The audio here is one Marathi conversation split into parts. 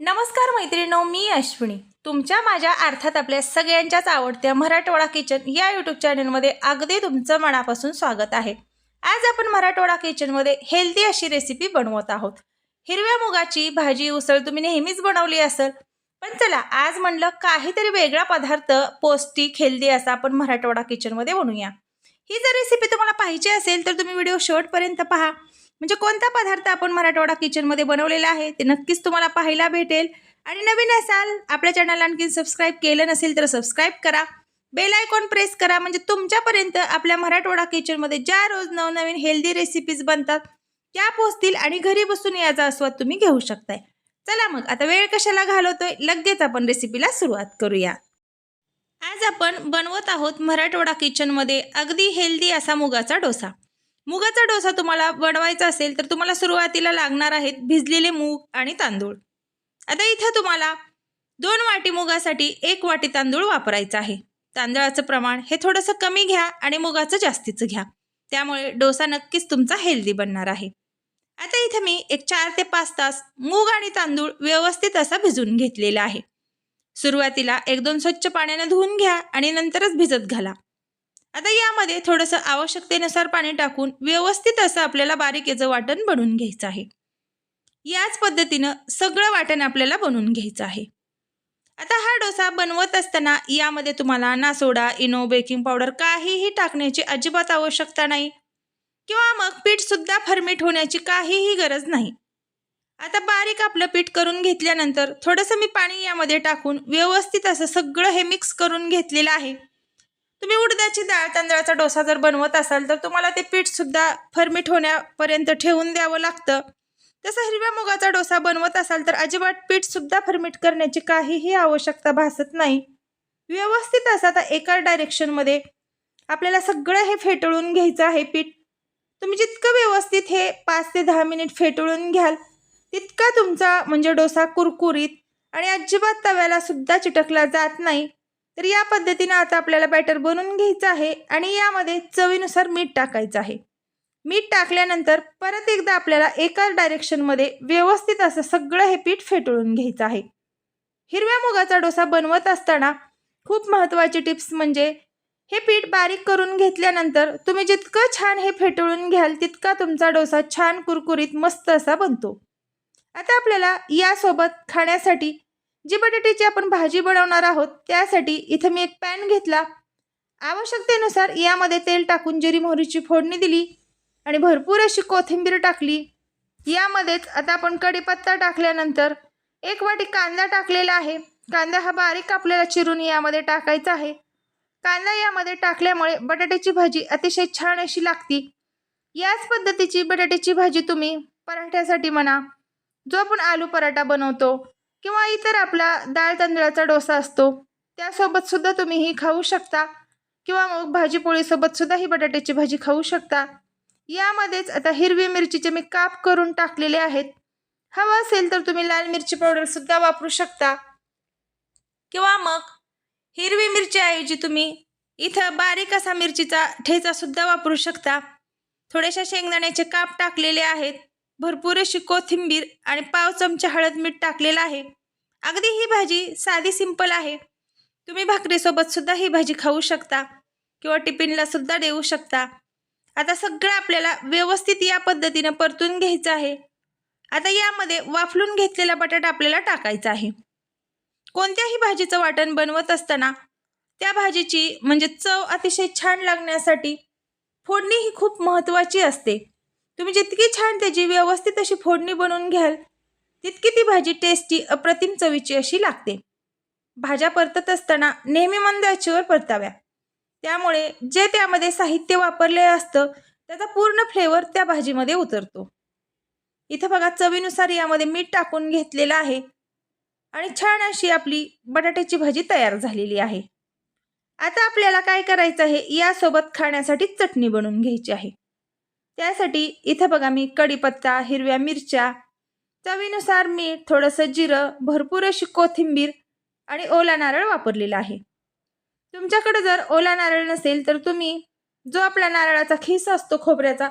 नमस्कार मैत्रिणो मी अश्विनी. तुमच्या माझ्या अर्थात आपल्या सगळ्यांच्याच आवडत्या मराठवाडा किचन या यूट्यूब चॅनलमध्ये अगदी तुमचं मनापासून स्वागत आहे. आज आपण मराठवाडा किचनमध्ये हेल्दी अशी रेसिपी बनवत आहोत. हिरव्या मुगाची भाजी उसळ तुम्ही नेहमीच बनवली असेल. पण चला आज म्हणलं काहीतरी वेगळा पदार्थ पौष्टिक हेल्दी असा आपण मराठवाडा किचनमध्ये बनवूया. ही जर रेसिपी तुम्हाला पाहिजे असेल तर तुम्ही व्हिडिओ शेवटपर्यंत पहा. म्हणजे कोणता पदार्थ आपण मराठवाडा किचनमध्ये बनवलेला आहे ते नक्कीच तुम्हाला पाहायला भेटेल. आणि नवीन असाल आपल्या चॅनलला आणखी सबस्क्राईब केलं नसेल तर सबस्क्राईब करा. बेल आयकॉन प्रेस करा म्हणजे तुमच्यापर्यंत आपल्या मराठवाडा किचनमध्ये ज्या रोज नवनवीन हेल्दी रेसिपीज बनतात त्या पोहोचतील आणि घरी बसून याचा आस्वाद तुम्ही घेऊ शकताय. चला मग आता वेळ कशाला घालवतोय? लगेच आपण रेसिपीला सुरुवात करूया. आज आपण बनवत आहोत मराठवाडा किचनमध्ये अगदी हेल्दी असा मुगाचा डोसा. मुगाचा डोसा तुम्हाला बनवायचा असेल तर तुम्हाला सुरुवातीला लागणार आहेत भिजलेले मूग आणि तांदूळ. आता इथं तुम्हाला दोन वाटी मुगासाठी एक वाटी तांदूळ वापरायचा आहे. तांदळाचं प्रमाण हे थोडंसं कमी घ्या आणि मुगाचं जास्तीचं घ्या. त्यामुळे डोसा नक्कीच तुमचा हेल्दी बनणार आहे. आता इथं मी एक चार ते पाच तास मूग आणि तांदूळ व्यवस्थित असा भिजवून घेतलेला आहे. सुरुवातीला एक दोन स्वच्छ पाण्याने धुवून घ्या आणि नंतरच भिजत घाला. आता यामध्ये थोडंसं आवश्यकतेनुसार पाणी टाकून व्यवस्थित असं आपल्याला बारीकेचं वाटण बनवून घ्यायचं आहे. याच पद्धतीनं सगळं वाटण आपल्याला बनवून घ्यायचं आहे. आता हा डोसा बनवत असताना यामध्ये तुम्हाला ना सोडा इनो बेकिंग पावडर काहीही टाकण्याची अजिबात आवश्यकता नाही. किंवा मग पीठसुद्धा फर्मेट होण्याची काहीही गरज नाही. आता बारीक आपलं पीठ करून घेतल्यानंतर थोडंसं मी पाणी यामध्ये टाकून व्यवस्थित असं सगळं हे मिक्स करून घेतलेलं आहे. तुम्ही उडदाची डाळ तांदळाचा डोसा जर बनवत असाल तर तुम्हाला ते पीठसुद्धा फर्मिट होण्यापर्यंत ठेवून द्यावं लागतं. तसं हिरव्या मुगाचा डोसा बनवत असाल तर अजिबात पीठसुद्धा फर्मिट करण्याची काहीही आवश्यकता भासत नाही. व्यवस्थित असं आता एका डायरेक्शनमध्ये आपल्याला सगळं हे फेटळून घ्यायचं आहे पीठ. तुम्ही जितकं व्यवस्थित हे पाच ते दहा मिनिट फेटळून घ्याल तितका तुमचा म्हणजे डोसा कुरकुरीत आणि अजिबात तव्याला सुद्धा चिटकला जात नाही. तर या पद्धतीनं आता आपल्याला बॅटर बनवून घ्यायचं आहे आणि यामध्ये चवीनुसार मीठ टाकायचं आहे. मीठ टाकल्यानंतर परत एकदा आपल्याला एकाच डायरेक्शनमध्ये व्यवस्थित असं सगळं हे पीठ फेटळून घ्यायचं आहे. हिरव्या मुगाचा डोसा बनवत असताना खूप महत्त्वाची टिप्स म्हणजे हे पीठ बारीक करून घेतल्यानंतर तुम्ही जितकं छान हे फेटळून घ्याल तितका तुमचा डोसा छान कुरकुरीत मस्त असा बनतो. आता आपल्याला यासोबत खाण्यासाठी जी बटाट्याची आपण भाजी बनवणार आहोत त्यासाठी इथं मी एक पॅन घेतला. आवश्यकतेनुसार यामध्ये तेल टाकून जिरी मोहरीची फोडणी दिली आणि भरपूर अशी कोथिंबीर टाकली. यामध्येच आता आपण कढीपत्ता टाकल्यानंतर एक वाटी कांदा टाकलेला आहे. कांदा हा बारीक आपल्याला चिरून यामध्ये टाकायचा आहे. कांदा यामध्ये टाकल्यामुळे बटाट्याची भाजी अतिशय छान अशी लागती. याच पद्धतीची बटाट्याची भाजी तुम्ही पराठ्यासाठी म्हणा जो आपण आलू पराठा बनवतो किंवा इतर आपला डाळ तांदळाचा डोसा असतो त्यासोबत सुद्धा तुम्ही ही खाऊ शकता. किंवा मग भाजीपोळीसोबत सुद्धा ही बटाट्याची भाजी खाऊ शकता. यामध्येच आता हिरवी मिरचीचे मी काप करून टाकलेले आहेत. हवं असेल तर तुम्ही लाल मिरची पावडर सुद्धा वापरू शकता. किंवा मग हिरवी मिरचीऐवजी तुम्ही इथं बारीक असा मिरचीचा ठेचा सुद्धा वापरू शकता. थोड्याशा शेंगदाण्याचे काप टाकलेले आहेत. भरपूर अशी कोथिंबीर आणि पाव चमचा हळद मीठ टाकलेलं आहे. अगदी ही भाजी साधी सिंपल आहे. तुम्ही भाकरीसोबत सुद्धा ही भाजी खाऊ शकता किंवा टिफिनला सुद्धा देऊ शकता. आता सगळं आपल्याला व्यवस्थित या पद्धतीनं परतून घ्यायचं आहे. आता यामध्ये वाफलून घेतलेला बटाटा आपल्याला टाकायचा आहे. कोणत्याही भाजीचं वाटण बनवत असताना त्या भाजीची म्हणजे चव अतिशय छान लागण्यासाठी फोडणी ही खूप महत्त्वाची असते. तुम्ही जितकी छान त्याची व्यवस्थित अशी फोडणी बनवून घ्याल तितकी ती भाजी टेस्टी अप्रतिम चवीची अशी लागते. भाज्या परतत असताना नेहमी मंद आचेवर परताव्या. त्यामुळे जे त्यामध्ये साहित्य वापरले असतं त्याचा पूर्ण फ्लेवर त्या भाजीमध्ये उतरतो. इथं बघा चवीनुसार यामध्ये मीठ टाकून घेतलेलं आहे आणि छान अशी आपली बटाट्याची भाजी तयार झालेली आहे. आता आपल्याला काय करायचं आहे यासोबत खाण्यासाठी चटणी बनवून घ्यायची आहे. त्यासाठी इथं बघा मी कढीपत्ता हिरव्या मिरच्या चवीनुसार मीठ थोडंसं जिरं भरपूर अशी कोथिंबीर आणि ओला नारळ वापरलेला आहे. तुमच्याकडे जर ओला नारळ नसेल तर तुम्ही जो आपला नारळाचा खिस असतो खोबऱ्याचा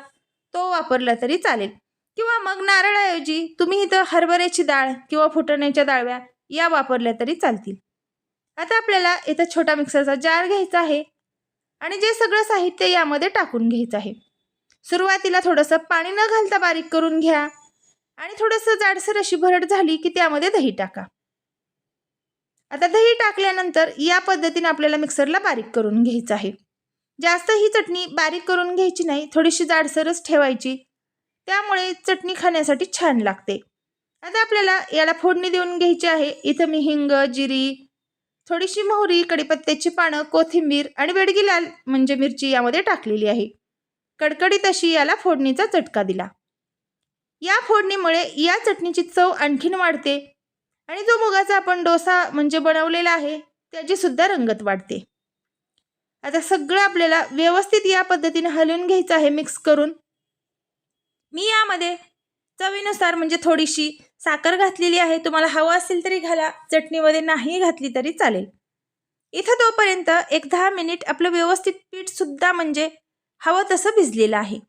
तो वापरला तरी चालेल. किंवा मग नारळाऐवजी तुम्ही इथं हरभऱ्याची डाळ किंवा फुटण्याच्या डाळव्या या वापरल्या तरी चालतील. आता आपल्याला इथं छोटा मिक्सरचा जार घ्यायचा आहे आणि जे सगळं साहित्य यामध्ये टाकून घ्यायचं आहे. सुरुवातीला थोडंसं पाणी न घालता बारीक करून घ्या. आणि थोडंसं जाडसर अशी भरड झाली की त्यामध्ये दही टाका. आता दही टाकल्यानंतर या पद्धतीने आपल्याला मिक्सरला बारीक करून घ्यायचं आहे. जास्त ही चटणी बारीक करून घ्यायची नाही थोडीशी जाडसरच ठेवायची. त्यामुळे चटणी खाण्यासाठी छान लागते. आता आपल्याला याला फोडणी देऊन घ्यायची आहे. इथं मी हिंग जिरी थोडीशी मोहरी कडीपत्त्याची पानं कोथिंबीर आणि बेडगी लाल म्हणजे मिरची यामध्ये टाकलेली आहे. कडकडीत अशी याला फोडणीचा चटका दिला. या फोडणीमुळे या चटणीची चव आणखीन वाढते आणि जो मुगाचा आपण डोसा म्हणजे बनवलेला आहे त्याची सुद्धा रंगत वाढते. आता सगळं आपल्याला व्यवस्थित या पद्धतीने हलवून घ्यायचं आहे मिक्स करून. मी यामध्ये चवीनुसार म्हणजे थोडीशी साखर घातलेली आहे तुम्हाला हवं असेल तरी घाला चटणीमध्ये नाही घातली तरी चालेल. इथं तोपर्यंत एक दहा मिनिट आपलं व्यवस्थित पीठसुद्धा म्हणजे हवं तसं भिजलेलं आहे.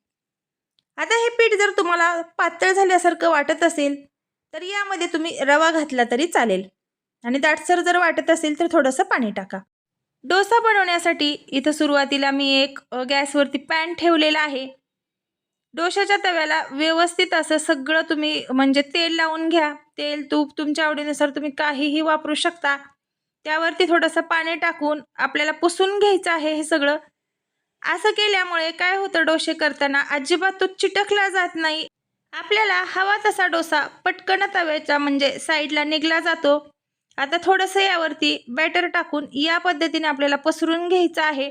आता हे पीठ जर तुम्हाला पातळ झाल्यासारखं वाटत असेल तर यामध्ये तुम्ही रवा घातला तरी चालेल. आणि दाटसर जर वाटत असेल तर थोडंसं पाणी टाका. डोसा बनवण्यासाठी इथं सुरुवातीला मी एक गॅसवरती पॅन ठेवलेला आहे. डोशाच्या तव्याला व्यवस्थित असं सगळं तुम्ही म्हणजे तेल लावून घ्या. तेल तूप तुमच्या आवडीनुसार तुम्ही काहीही वापरू शकता. त्यावरती थोडंसं पाणी टाकून आपल्याला पुसून घ्यायचं आहे हे सगळं. असं केल्यामुळे काय होतं डोसे करताना अजिबात तो चिटकला जात नाही. आपल्याला हवा तसा डोसा पटकन तव्याच्या म्हणजे साईडला निघला जातो. आता थोडंसं यावरती बॅटर टाकून या पद्धतीने आपल्याला पसरून घ्यायचं आहे.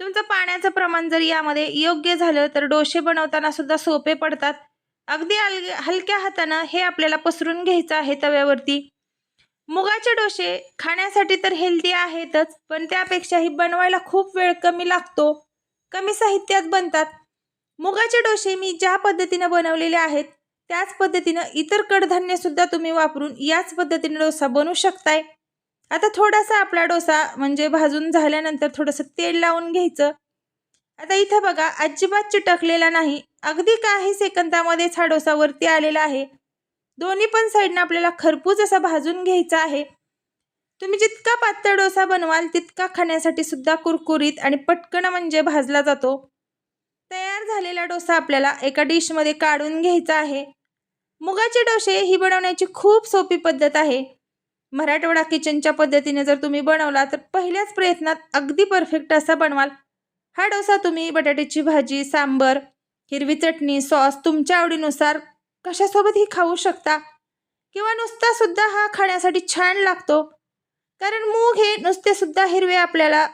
तुमचं पाण्याचं प्रमाण जर यामध्ये योग्य झालं तर डोसे बनवताना सुद्धा सोपे पडतात. अगदी हल हलक्या हातानं हे आपल्याला पसरून घ्यायचं आहे तव्यावरती. मुगाचे डोसे खाण्यासाठी तर हेल्दी आहेतच पण त्यापेक्षाही बनवायला खूप वेळ कमी लागतो. कमी साहित्यात बनतात. मुगाचे डोसे मी ज्या पद्धतीनं बनवलेले आहेत त्याच पद्धतीनं इतर कडधान्य सुद्धा तुम्ही वापरून याच पद्धतीने डोसा बनवू शकताय. आता थोडासा आपला डोसा म्हणजे भाजून झाल्यानंतर थोडंसं तेल लावून घ्यायचं. आता इथं बघा अजिबात चिटकलेला नाही. अगदी काही सेकंदामध्येच हा डोसा वरती आलेला आहे. दोन्ही पण साईडनं आपल्याला खरपूस असा भाजून घ्यायचा आहे. तुम्ही जितका पातळ डोसा बनवाल तितका खाण्यासाठी सुद्धा कुरकुरीत आणि पटकन म्हणजे भाजला जातो. तयार झालेला डोसा आपल्याला एका डिशमध्ये काढून घ्यायचा आहे. मुगाचे डोसे ही बनवण्याची खूप सोपी पद्धत आहे. मराठवाडा किचनच्या पद्धतीने जर तुम्ही बनवला तर पहिल्याच प्रयत्नात अगदी परफेक्ट असा बनवाल. हा डोसा तुम्ही बटाट्याची भाजी सांबर हिरवी चटणी सॉस तुमच्या आवडीनुसार कशासोबतही खाऊ शकता. किंवा नुसता सुद्धा हा खाण्यासाठी छान लागतो. कारण मूग हे नुसते सुद्धा हिरवे आपल्याला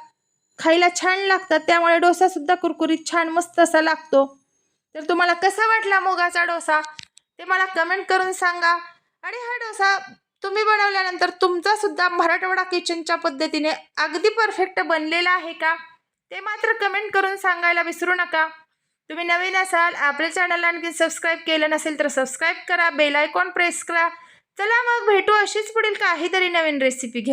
खायला छान लागतात त्यामुळे डोसा सुद्धा कुरकुरीत छान मस्त असा लागतो. तर तुम्हाला कसा वाटला मुगाचा डोसा? ते मला कमेंट करून सांगा. आणि हा डोसा तुम्ही बनवल्यानंतर तुमचा सुद्धा मराठवाडा किचनच्या पद्धतीने अगदी परफेक्ट बनलेला आहे का? ते मात्र कमेंट करून सांगायला विसरू नका. तुम्ही नवीन असाल आपल्या चॅनलला आणखी सबस्क्राईब केलं नसेल तर सबस्क्राईब करा बेल आयकॉन प्रेस करा. चला मग भेटू अशीच पुढील काहीतरी नवीन रेसिपी घ्या